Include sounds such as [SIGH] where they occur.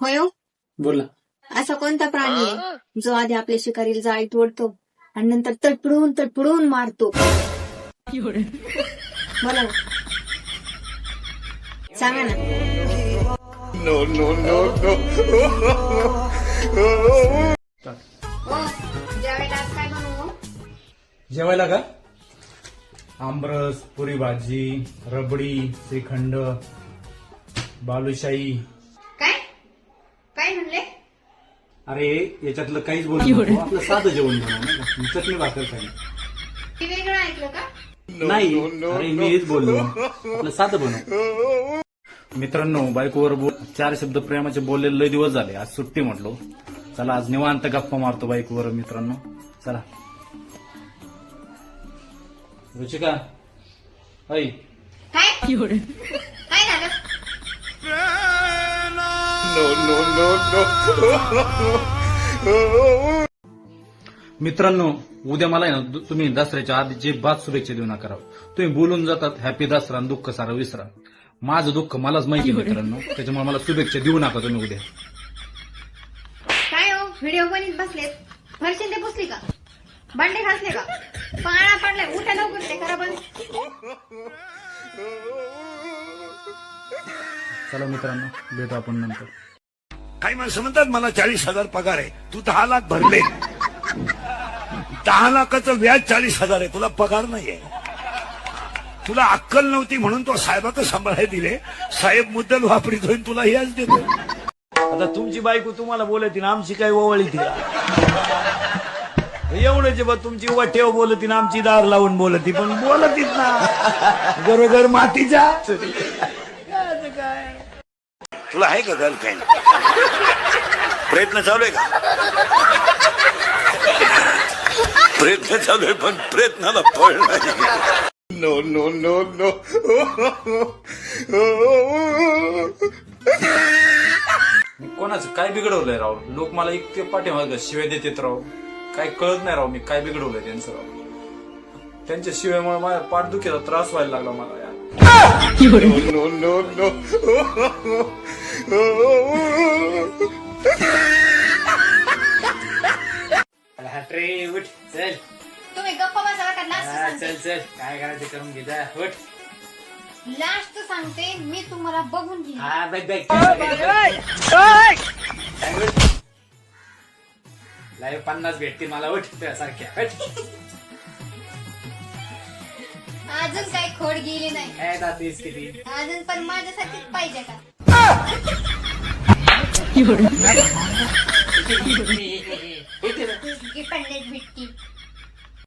होय हो? बोला असा कोणता प्राणी आहे जो आधी आपल्या शिकारीला जाळीत ओढतो आणि नंतर तडपडून तडपडून मारतो? बोला ना. सांगा ना. हो, जेवायला आज काय बनवू? जेवायला का? आमरस पुरी भाजी रबडी श्रीखंड बालुशाही काय काय म्हणले अरे याच्यातलं काहीच बोलू नको. आपलं साधं जेवण बनव का? चटणी भाकर काही ते वेगळं ऐकलं का? नाही. अरे मी हेच बोललो. आपलं साधं बनव. [LAUGHS] मित्रांनो बायकोवर बोल चार शब्द प्रेमाचे बोललेले लय दिवस झाले. आज सुट्टी म्हटलो. चला आज निवांत गप्पा मारतो बायकोवर मित्रांनो. चला. रुचिका ऐ. [LAUGHS] काय काय झालं मित्रांनो उद्या मला आहे ना तुम्ही दसऱ्याच्या आधी जे बाद शुभेच्छा देऊ नका. तुम्ही बोलून जातात हॅपी दसरा दुःख सारा विसरा. माझं दुःख मलाच माहिती मित्रांनो. त्याच्यामुळे मला शुभेच्छा देऊ नका तुम्ही उद्या. काय हो? व्हिडिओ बनत बसलेत? फरशी ते पुसली का? भांडे घासले का? पाळा पडलाय. उठा लवकर ते करा बंद. चला मित्रांनो भेटू आपण नंतर. काही माणसं म्हणतात मला चाळीस हजार पगार आहे. तू दहा लाख भरले. दहा लाखाचं व्याज चाळीस हजार आहे. तुला पगार नाहीये. तुला अक्कल नव्हती म्हणून तो साहेबाचं सांभाळायला दिले. साहेब मुद्दल वापरीत होईल तुला याच देतो. आता तुमची बायको तुम्हाला बोलती ना आमची काही ओवळी ती एवढं जे बा तुमची वठेव बोलती ना आमची दार लावून बोलती पण बोलतीच ना. [LAUGHS] गरोगर मातीच्या. तुला आहे का गर्लफ्रेंड प्रयत्न चालू आहे का? प्रयत्न चालू आहे पण प्रयत्नाला फळ नाही. नो नो नो नो मी कोणाचं? काय बिघडवलंय राव? लोक मला इतके पाठीमाग शिवाय देतात राव. काय कळत नाही राव मी काय बिघडवलंय त्यांचं राव. त्यांच्या शिवायमुळे माझ्या पाठदुखीचा त्रास व्हायला लागला मला. नो नो रे उठ चल तुम्ही गप्पा बसा का लास्ट चल चल. काय करायचं करून घे जा उठ. लास्ट सांगते मी तुम्हाला बघून घेईन. हा बॅग बॅग लाईव्ह पन्नास भेटते मला उठ तुझ्यासारख्या. उठ. अजून काही खोड गेली नाही. काय दातीस किती अजून पण माझ्यासाठीच पाहिजे का? ती पडलेत भेटती